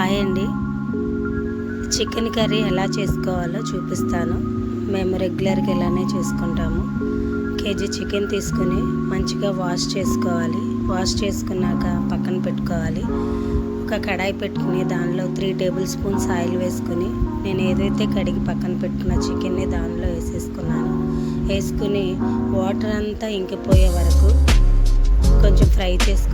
Hi అండి. Chicken curry ఎలా చేసుకోవాలో చూపిస్తాను. మేము రెగ్యులర్గా ఇలానే చేసుకుంటాము. కేజీ చికెన్ తీసుకుని మంచిగా వాష్ చేసుకోవాలి. వాష్ చేసుకున్నాక పక్కన పెట్టుకోవాలి. ఒక కడాయి పెట్టుకుని దానిలో త్రీ టేబుల్ స్పూన్స్ ఆయిల్ వేసుకుని నేను ఏదైతే కడిగి పక్కన పెట్టుకున్న చికెన్ని దానిలో వేసేసుకున్నాను. వేసుకుని వాటర్ అంతా ఇంకిపోయే వరకు కొంచెం ఫ్రై చేసుకుని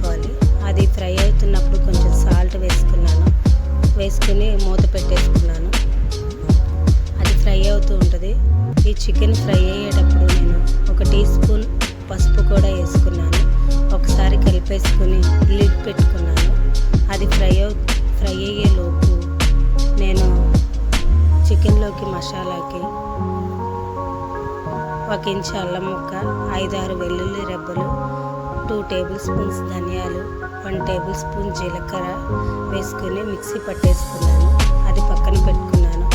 వేసుకుని మూత పెట్టేసుకున్నాను. అది ఫ్రై అవుతూ ఉంటుంది. ఈ చికెన్ ఫ్రై అయ్యేటప్పుడు నేను ఒక టీ స్పూన్ పసుపు కూడా వేసుకున్నాను. ఒకసారి కలిపేసుకుని లిడ్ పెట్టుకున్నాను. అది ఫ్రై అవు ఫ్రై అయ్యేలోపు నేను చికెన్లోకి మసాలాకి ఒక ఇంచు అల్లం ముక్క ఐదారు వెల్లుల్లి రెబ్బలు టూ టేబుల్ స్పూన్స్ ధనియాలు వన్ టేబుల్ స్పూన్ జీలకర్ర వేసుకుని మిక్సీ పట్టేసుకున్నాను. అది పక్కన పెట్టుకున్నాను.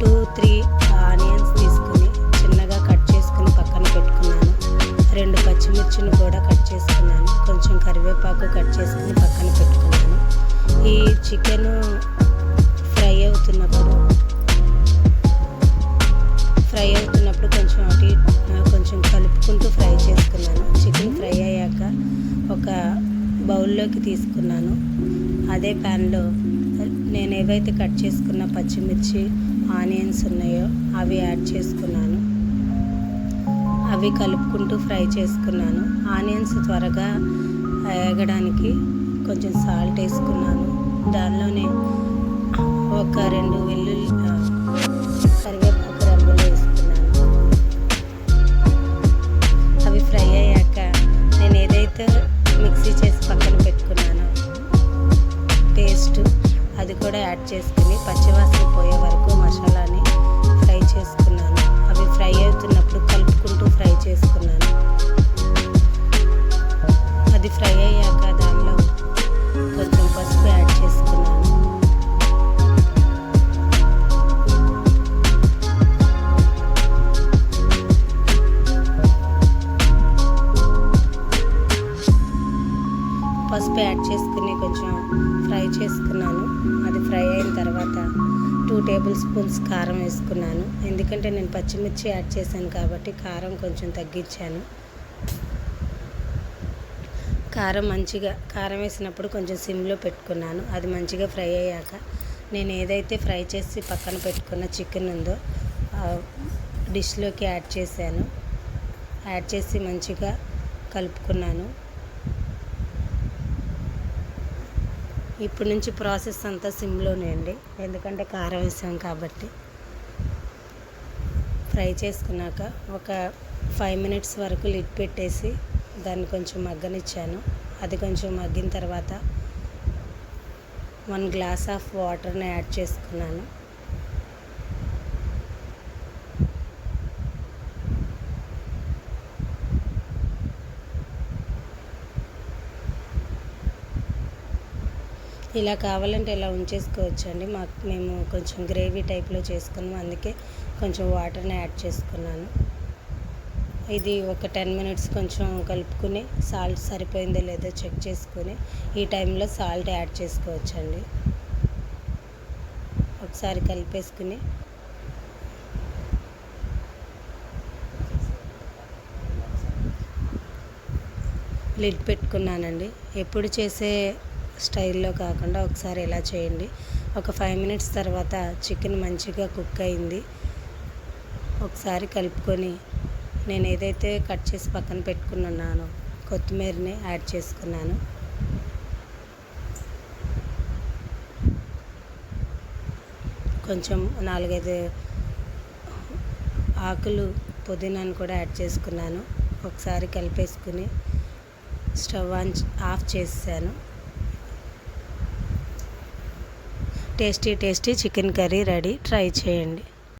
టూ త్రీ ఆనియన్స్ తీసుకుని చిన్నగా కట్ చేసుకుని పక్కన పెట్టుకున్నాను. రెండు పచ్చిమిర్చిని కూడా కట్ చేసుకున్నాను. కొంచెం కరివేపాకు కట్ చేసుకుని పక్కన పెట్టుకున్నాను. ఈ చికెన్ ఫ్రై అవుతున్నప్పుడు ఫ్రై అవుతున్నప్పుడు కొంచెం అటు కొంచెం కలుపుకుంటూ ఫ్రై చేసుకున్నాను. చికెన్ ఫ్రై అయ్యాక ఒక బౌల్లోకి తీసుకున్నాను. అదే ప్యాన్లో నేను ఏవైతే కట్ చేసుకున్న పచ్చిమిర్చి ఆనియన్స్ ఉన్నాయో అవి యాడ్ చేసుకున్నాను. అవి కలుపుకుంటూ ఫ్రై చేసుకున్నాను. ఆనియన్స్ త్వరగా వేగడానికి కొంచెం సాల్ట్ వేసుకున్నాను. దానిలోనే ఒక రెండు వెల్లుల్లి అది కూడా యాడ్ చేసుకుని పచ్చివాసన పోయే వరకు మసాలాని ఫ్రై చేసుకున్నాను. అవి ఫ్రై అవుతున్నప్పుడు కలుపుకుంటూ ఫ్రై చేసుకున్నాను. పసుపు యాడ్ చేసుకుని కొంచెం ఫ్రై చేసుకున్నాను. అది ఫ్రై అయిన తర్వాత టూ టేబుల్ స్పూన్స్ కారం వేసుకున్నాను. ఎందుకంటే నేను పచ్చిమిర్చి యాడ్ చేశాను కాబట్టి కారం కొంచెం తగ్గించాను. కారం మంచిగా కారం వేసినప్పుడు కొంచెం సిమ్లో పెట్టుకున్నాను. అది మంచిగా ఫ్రై అయ్యాక నేను ఏదైతే ఫ్రై చేసి పక్కన పెట్టుకున్న చికెన్ ఉందో డిష్లోకి యాడ్ చేశాను. యాడ్ చేసి మంచిగా కలుపుకున్నాను. ఇప్పుడు నుంచి ప్రాసెస్ అంతా సిమ్లోనే అండి. ఎందుకంటే కారం వేసాం కాబట్టి. ఫ్రై చేసుకున్నాక ఒక ఫైవ్ మినిట్స్ వరకు లిడ్ పెట్టేసి దాన్ని కొంచెం మగ్గనిచ్చాను. అది కొంచెం మగ్గిన తర్వాత వన్ గ్లాస్ ఆఫ్ వాటర్ని యాడ్ చేసుకున్నాను. ఇలా కావాలంటే ఇలా ఉంచేసుకోవచ్చు అండి మాకు మేము కొంచెం గ్రేవీ టైప్లో చేసుకున్నాం. అందుకే కొంచెం వాటర్ని యాడ్ చేసుకున్నాను. ఇది ఒక టెన్ మినిట్స్ కొంచెం కలుపుకుని సాల్ట్ సరిపోయిందో లేదో చెక్ చేసుకుని ఈ టైంలో సాల్ట్ యాడ్ చేసుకోవచ్చండి. ఒకసారి కలిపేసుకుని లిడ్ పెట్టుకున్నానండి. ఎప్పుడు చేసే స్టైల్లో కాకుండా ఒకసారి ఇలా చేయండి. ఒక ఫైవ్ మినిట్స్ తర్వాత చికెన్ మంచిగా కుక్ అయింది. ఒకసారి కలుపుకొని నేను ఏదైతే కట్ చేసి పక్కన పెట్టుకున్నానో కొత్తిమీరని యాడ్ చేసుకున్నాను. కొంచెం నాలుగైదు ఆకులు పుదీనాను కూడా యాడ్ చేసుకున్నాను. ఒకసారి కలిపేసుకుని స్టవ్ ఆన్ ఆఫ్ చేసాను tasty tasty chicken curry ready. Try చేయండి.